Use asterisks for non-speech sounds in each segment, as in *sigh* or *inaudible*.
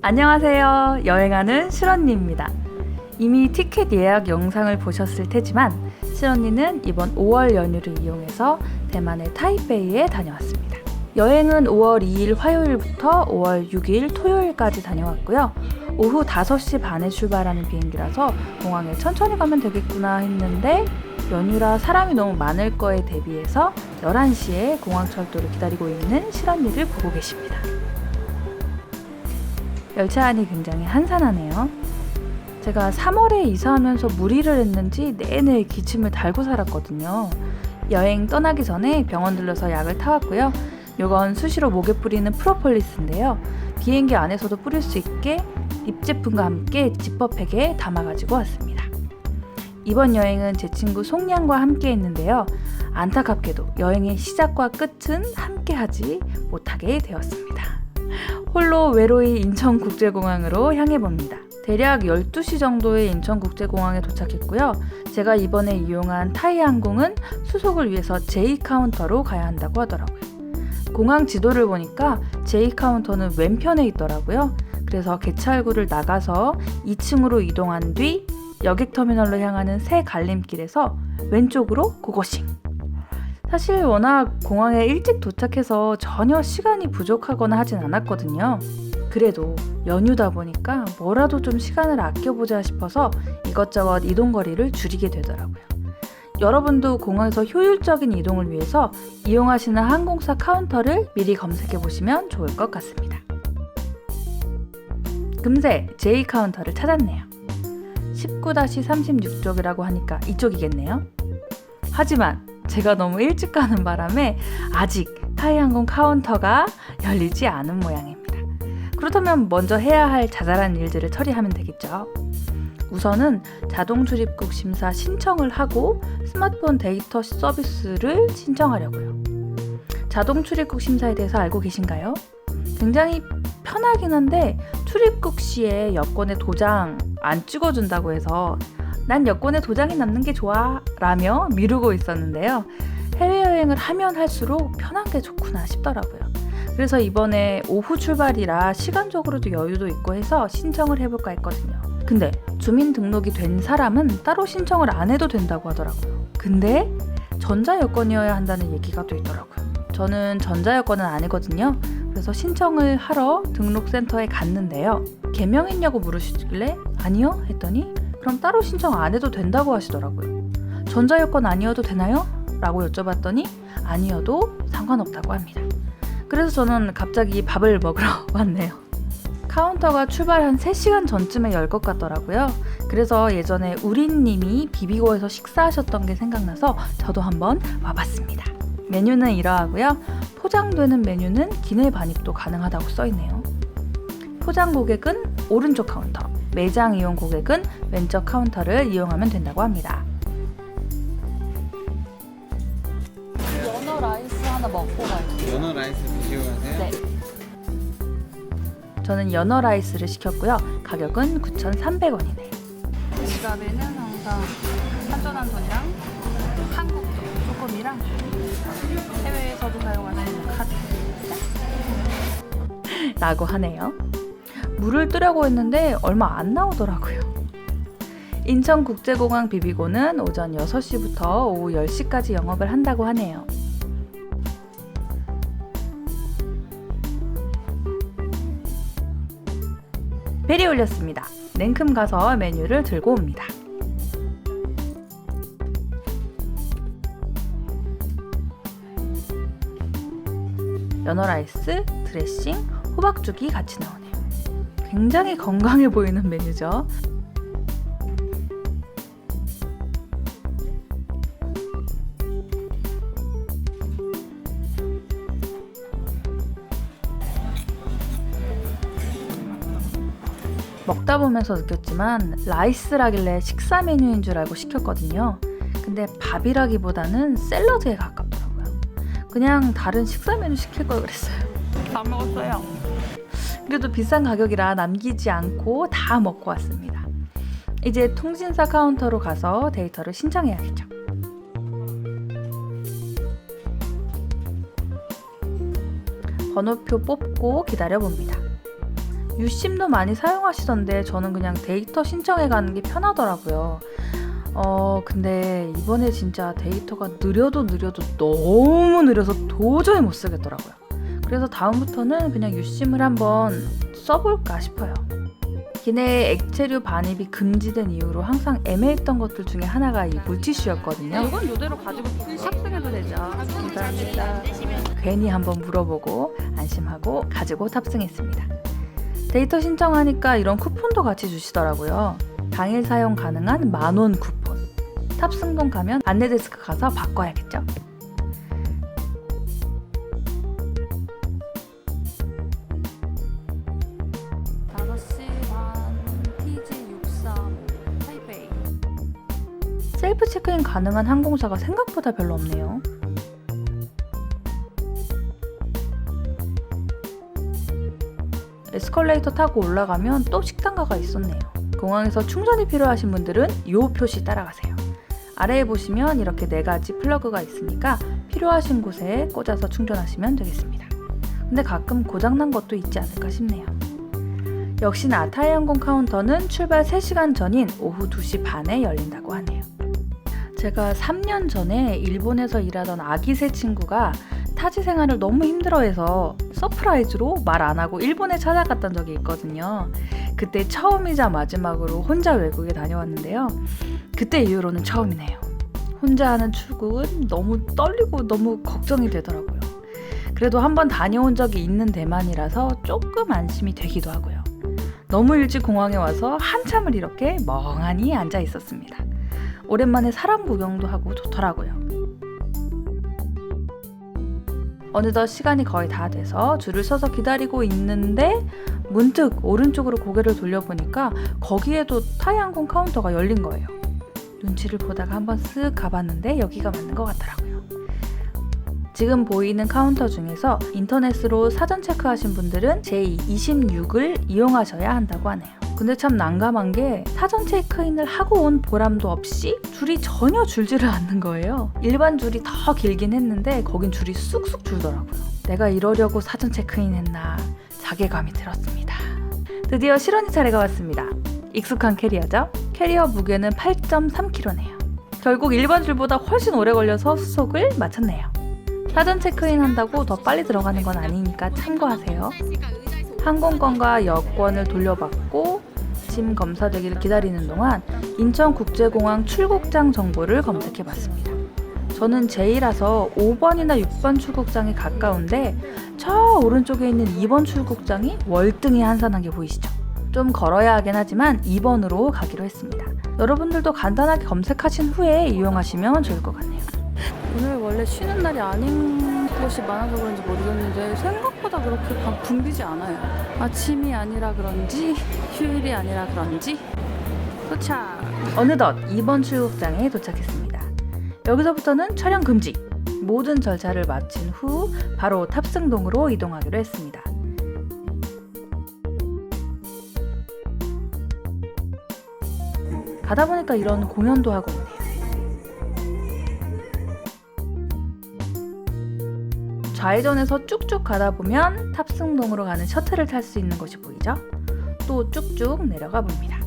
안녕하세요. 여행하는 실언니입니다. 이미 티켓 예약 영상을 보셨을 테지만 실언니는 이번 5월 연휴를 이용해서 대만의 타이베이에 다녀왔습니다. 여행은 5월 2일 화요일부터 5월 6일 토요일까지 다녀왔고요. 오후 5시 반에 출발하는 비행기라서 공항에 천천히 가면 되겠구나 했는데 연휴라 사람이 너무 많을 거에 대비해서 11시에 공항 철도를 기다리고 있는 실언니를 보고 계십니다. 열차 안이 굉장히 한산하네요. 제가 3월에 이사하면서 무리를 했는지 내내 기침을 달고 살았거든요. 여행 떠나기 전에 병원 들러서 약을 타왔고요. 이건 수시로 목에 뿌리는 프로폴리스인데요. 비행기 안에서도 뿌릴 수 있게 립 제품과 함께 지퍼백에 담아가지고 왔습니다. 이번 여행은 제 친구 송량과 함께 했는데요. 안타깝게도 여행의 시작과 끝은 함께하지 못하게 되었습니다. 홀로 외로이 인천국제공항으로 향해 봅니다. 대략 12시 정도에 인천국제공항에 도착했고요. 제가 이번에 이용한 타이 항공은 수속을 위해서 J 카운터로 가야 한다고 하더라고요. 공항 지도를 보니까 J 카운터는 왼편에 있더라고요. 그래서 개찰구를 나가서 2층으로 이동한 뒤 여객터미널로 향하는 새 갈림길에서 왼쪽으로 고고싱. 사실 워낙 공항에 일찍 도착해서 전혀 시간이 부족하거나 하진 않았거든요. 그래도 연휴다 보니까 뭐라도 좀 시간을 아껴보자 싶어서 이것저것 이동 거리를 줄이게 되더라고요. 여러분도 공항에서 효율적인 이동을 위해서 이용하시는 항공사 카운터를 미리 검색해 보시면 좋을 것 같습니다. 금세 J 카운터를 찾았네요. 19-36쪽이라고 하니까 이쪽이겠네요. 하지만 제가 너무 일찍 가는 바람에 아직 타이항공 카운터가 열리지 않은 모양입니다. 그렇다면 먼저 해야 할 자잘한 일들을 처리하면 되겠죠. 우선은 자동 출입국 심사 신청을 하고 스마트폰 데이터 서비스를 신청하려고요. 자동 출입국 심사에 대해서 알고 계신가요? 굉장히 편하긴 한데 출입국 시에 여권에 도장 안 찍어준다고 해서 난 여권에 도장이 남는 게 좋아 라며 미루고 있었는데요. 해외여행을 하면 할수록 편한 게 좋구나 싶더라고요. 그래서 이번에 오후 출발이라 시간적으로도 여유도 있고 해서 신청을 해볼까 했거든요. 근데 주민등록이 된 사람은 따로 신청을 안 해도 된다고 하더라고요. 근데 전자여권이어야 한다는 얘기가 또 있더라고요. 저는 전자여권은 아니거든요. 그래서 신청을 하러 등록센터에 갔는데요. 개명했냐고 물으시길래 아니요 했더니 그럼 따로 신청 안 해도 된다고 하시더라고요. 전자여권 아니어도 되나요? 라고 여쭤봤더니 아니어도 상관없다고 합니다. 그래서 저는 갑자기 밥을 먹으러 *laughs* 왔네요. 카운터가 출발 한 3시간 전쯤에 열 것 같더라고요. 그래서 예전에 우리님이 비비고에서 식사하셨던 게 생각나서 저도 한번 와봤습니다. 메뉴는 이러하고요. 포장되는 메뉴는 기내 반입도 가능하다고 써있네요. 포장 고객은 오른쪽 카운터, 매장 이용 고객은 왼쪽 카운터를 이용하면 된다고 합니다. 연어 라이스 하나 먹고 갈게요. 연어 라이스 드시고 가세요? 네. 저는 연어 라이스를 시켰고요. 가격은 9,300원이네요. 지갑에는 항상 한전한 돈이랑 한국 돈 조금이랑 해외에서도 사용하는 카드 라고 하네요. 물을 뜨려고 했는데 얼마 안 나오더라고요. 인천국제공항 비비고는 오전 6시부터 오후 10시까지 영업을 한다고 하네요. 벨이 울렸습니다. 냉큼 가서 메뉴를 들고 옵니다. 연어 라이스, 드레싱, 호박죽이 같이 나오네요. 굉장히 건강해 보이는 메뉴죠. 먹다 보면서 느꼈지만 라이스라길래 식사 메뉴인 줄 알고 시켰거든요. 근데 밥이라기보다는 샐러드에 가깝더라고요. 그냥 다른 식사 메뉴 시킬 걸 그랬어요. 다 먹었어요. 그래도 비싼 가격이라 남기지 않고 다 먹고 왔습니다. 이제 통신사 카운터로 가서 데이터를 신청해야겠죠. 번호표 뽑고 기다려 봅니다. 유심도 많이 사용하시던데 저는 그냥 데이터 신청해 가는 게 편하더라고요. 어, 근데 이번에 진짜 데이터가 느려도 느려도 너무 느려서 도저히 못 쓰겠더라고요. 그래서 다음부터는 그냥 유심을 한번 써볼까 싶어요. 기내에 액체류 반입이 금지된 이유로 항상 애매했던 것들 중에 하나가 이 물티슈였거든요. 이건 이대로 가지고 탑승해도 되죠. 감사합니다. 괜히 한번 물어보고 안심하고 가지고 탑승했습니다. 데이터 신청하니까 이런 쿠폰도 같이 주시더라고요. 당일 사용 가능한 만원 쿠폰. 탑승동 가면 안내 데스크 가서 바꿔야겠죠? 가능한 항공사가 생각보다 별로 없네요. 에스컬레이터 타고 올라가면 또 식당가가 있었네요. 공항에서 충전이 필요하신 분들은 이 표시 따라가세요. 아래에 보시면 이렇게 네 가지 플러그가 있으니까 필요하신 곳에 꽂아서 충전하시면 되겠습니다. 근데 가끔 고장난 것도 있지 않을까 싶네요. 역시나 아타이 항공 카운터는 출발 3시간 전인 오후 2시 반에 열린다고 하네요. 제가 3년 전에 일본에서 일하던 아기 새 친구가 타지 생활을 너무 힘들어해서 서프라이즈로 말 안 하고 일본에 찾아갔던 적이 있거든요. 그때 처음이자 마지막으로 혼자 외국에 다녀왔는데요. 그때 이후로는 처음이네요. 혼자 하는 출국은 너무 떨리고 너무 걱정이 되더라고요. 그래도 한번 다녀온 적이 있는 대만이라서 조금 안심이 되기도 하고요. 너무 일찍 공항에 와서 한참을 이렇게 멍하니 앉아 있었습니다. 오랜만에 사람 구경도 하고 좋더라고요. 어느덧 시간이 거의 다 돼서 줄을 서서 기다리고 있는데 문득 오른쪽으로 고개를 돌려보니까 거기에도 타이항공 카운터가 열린 거예요. 눈치를 보다가 한번 쓱 가봤는데 여기가 맞는 것 같더라고요. 지금 보이는 카운터 중에서 인터넷으로 사전 체크하신 분들은 제26을 이용하셔야 한다고 하네요. 근데 참 난감한 게 사전 체크인을 하고 온 보람도 없이 줄이 전혀 줄지를 않는 거예요. 일반 줄이 더 길긴 했는데 거긴 줄이 쑥쑥 줄더라고요. 내가 이러려고 사전 체크인 했나 자괴감이 들었습니다. 드디어 실언이 차례가 왔습니다. 익숙한 캐리어죠? 캐리어 무게는 8.3kg네요. 결국 일반 줄보다 훨씬 오래 걸려서 수속을 마쳤네요. 사전 체크인 한다고 더 빨리 들어가는 건 아니니까 참고하세요. 항공권과 여권을 돌려받고 짐 검사되기를 기다리는 동안 인천국제공항 출국장 정보를 검색해 봤습니다. 저는 J라서 5번이나 6번 출국장이 가까운데 저 오른쪽에 있는 2번 출국장이 월등히 한산한 게 보이시죠? 좀 걸어야 하긴 하지만 2번으로 가기로 했습니다. 여러분들도 간단하게 검색하신 후에 이용하시면 좋을 것 같네요. 원래 쉬는 날이 아닌 곳이 많아서 그런지 모르겠는데 생각보다 그렇게 막 붐비지 않아요. 아침이 아니라 그런지 휴일이 아니라 그런지 도착. 어느덧 2번 출국장에 도착했습니다. 여기서부터는 촬영 금지. 모든 절차를 마친 후 바로 탑승동으로 이동하기로 했습니다. 가다 보니까 이런 공연도 하고 있네요. 좌회전에서 쭉쭉 가다 보면 탑승동으로 가는 셔틀을 탈 수 있는 곳이 보이죠? 또 쭉쭉 내려가 봅니다.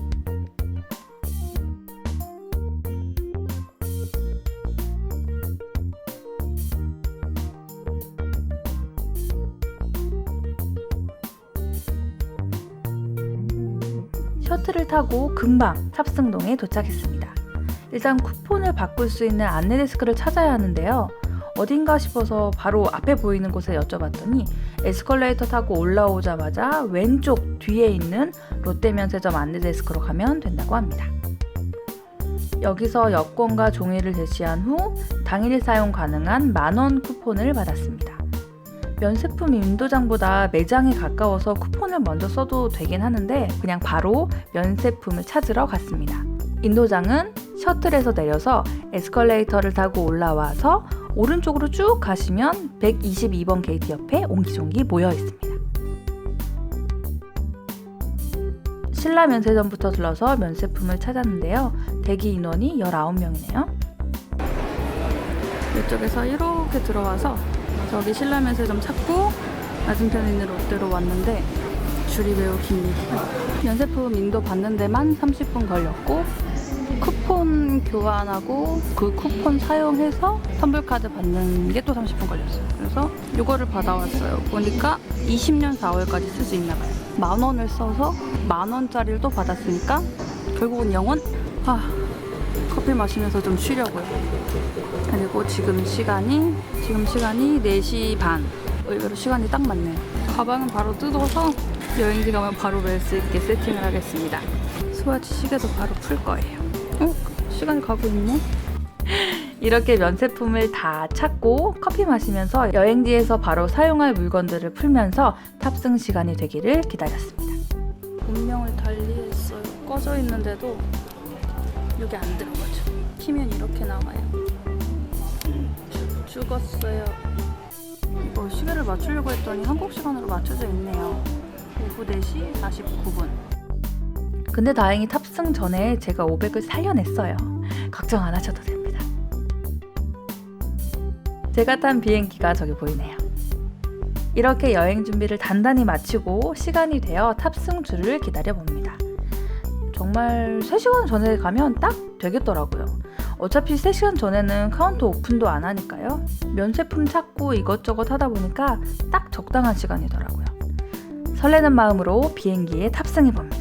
셔틀을 타고 금방 탑승동에 도착했습니다. 일단 쿠폰을 바꿀 수 있는 안내 데스크를 찾아야 하는데요. 어딘가 싶어서 바로 앞에 보이는 곳에 여쭤봤더니 에스컬레이터 타고 올라오자마자 왼쪽 뒤에 있는 롯데면 세점 안내 데스크로 가면 된다고 합니다. 여기서 여권과 종이를 제시한 후 당일 사용 가능한 만원 쿠폰을 받았습니다. 면세품 인도장보다 매장에 가까워서 쿠폰을 먼저 써도 되긴 하는데 그냥 바로 면세품을 찾으러 갔습니다. 인도장은 셔틀에서 내려서 에스컬레이터를 타고 올라와서 오른쪽으로 쭉 가시면 122번 게이트 옆에 옹기종기 모여 있습니다. 신라 면세점부터 들러서 면세품을 찾았는데요. 대기 인원이 19명이네요. 이쪽에서 이렇게 들어와서 저기 신라 면세점 찾고 맞은편에 있는 롯데로 왔는데 줄이 매우 깁니다. 면세품 인도 받는 데만 30분 걸렸고 쿠폰 교환하고 그 쿠폰 사용해서 선불카드 받는 게 또 30분 걸렸어요. 그래서 이거를 받아왔어요. 보니까 20년 4월까지 쓸 수 있나 봐요. 만 원을 써서 만 원짜리를 또 받았으니까 결국은 영원? 아, 커피 마시면서 좀 쉬려고요. 그리고 지금 시간이 지금 시간이 4시 반. 의외로 시간이 딱 맞네요. 가방은 바로 뜯어서 여행지 가면 바로 멜 수 있게 세팅을 하겠습니다. 스와치 시계도 바로 풀 거예요. 어? 시간이 가고 있네? *laughs* 이렇게 면세품을 다 찾고 커피 마시면서 여행지에서 바로 사용할 물건들을 풀면서 탑승 시간이 되기를 기다렸습니다. 운명을 달리했어요. 꺼져 있는데도 여기 안 들어가죠. 키면 이렇게 나와요. 죽었어요. 이거 시계를 맞추려고 했더니 한국 시간으로 맞춰져 있네요. 오후 4시 49분. 근데 다행히 탑승 전에 제가 500을 살려냈어요. 걱정 안 하셔도 됩니다. 제가 탄 비행기가 저기 보이네요. 이렇게 여행 준비를 단단히 마치고 시간이 되어 탑승 줄을 기다려 봅니다. 정말 3시간 전에 가면 딱 되겠더라고요. 어차피 3시간 전에는 카운터 오픈도 안 하니까요. 면세품 찾고 이것저것 하다 보니까 딱 적당한 시간이더라고요. 설레는 마음으로 비행기에 탑승해 봅니다.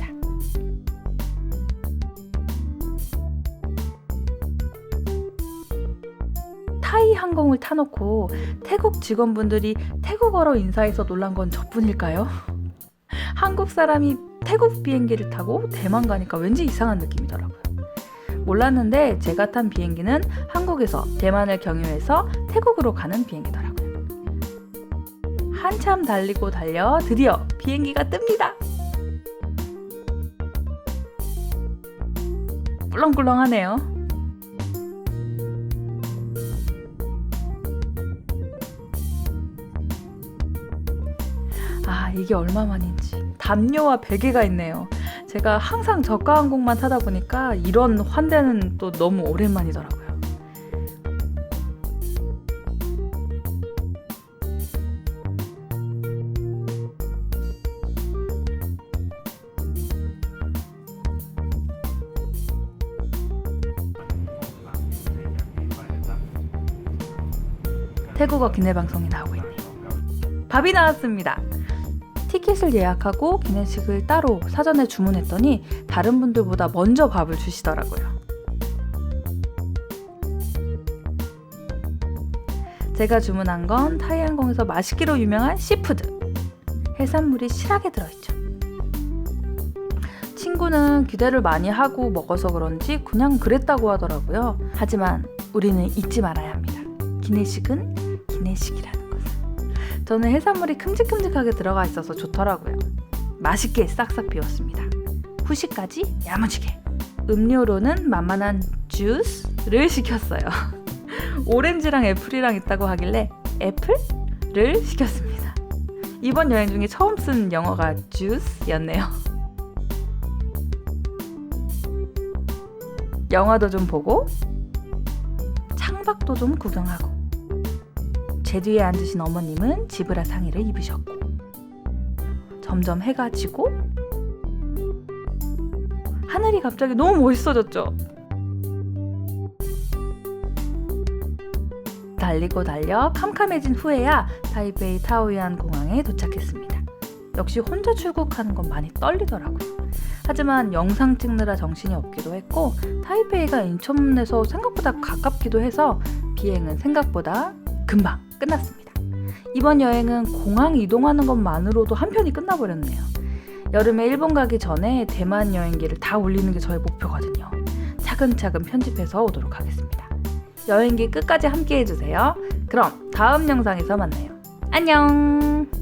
항공을 타놓고 태국 직원분들이 태국어로 인사해서 놀란 건 저뿐일까요? *laughs* 한국 사람이 태국 비행기를 타고 대만 가니까 왠지 이상한 느낌이더라고요. 몰랐는데 제가 탄 비행기는 한국에서 대만을 경유해서 태국으로 가는 비행기더라고요. 한참 달리고 달려 드디어 비행기가 뜹니다. 꿀렁꿀렁하네요. 이게 얼마만인지. 담요와 베개가 있네요. 제가 항상 저가 항공만 타다 보니까 이런 환대는 또 너무 오랜만이더라고요. 태국어 기내 방송이 나오고 있네요. 밥이 나왔습니다. 티켓을 예약하고 기내식을 따로 사전에 주문했더니 다른 분들보다 먼저 밥을 주시더라고요. 제가 주문한 건 타이항공에서 맛있기로 유명한 시푸드. 해산물이 실하게 들어있죠. 친구는 기대를 많이 하고 먹어서 그런지 그냥 그랬다고 하더라고요. 하지만 우리는 잊지 말아야 합니다. 기내식은 기내식이라는 것을. 저는 해산물이 큼직큼직하게 들어가 있어서 좋더라고요. 맛있게 싹싹 비웠습니다. 후식까지 야무지게. 음료로는 만만한 주스를 시켰어요. *laughs* 오렌지랑 애플이랑 있다고 하길래 애플을 시켰습니다. 이번 여행 중에 처음 쓴 영어가 주스였네요. 영화도 좀 보고 창밖도 좀 구경하고 제 뒤에 앉으신 어머님은 지브라 상의를 입으셨고 점점 해가 지고 하늘이 갑자기 너무 멋있어졌죠. 달리고 달려 캄캄해진 후에야 타이베이 타오이안 공항에 도착했습니다. 역시 혼자 출국하는 건 많이 떨리더라고요. 하지만 영상 찍느라 정신이 없기도 했고 타이베이가 인천에서 생각보다 가깝기도 해서 비행은 생각보다 금방 끝났습니다. 이번 여행은 공항 이동하는 것만으로도 한 편이 끝나버렸네요. 여름에 일본 가기 전에 대만 여행기를 다 올리는 게 저의 목표거든요. 차근차근 편집해서 오도록 하겠습니다. 여행기 끝까지 함께 해주세요. 그럼 다음 영상에서 만나요. 안녕!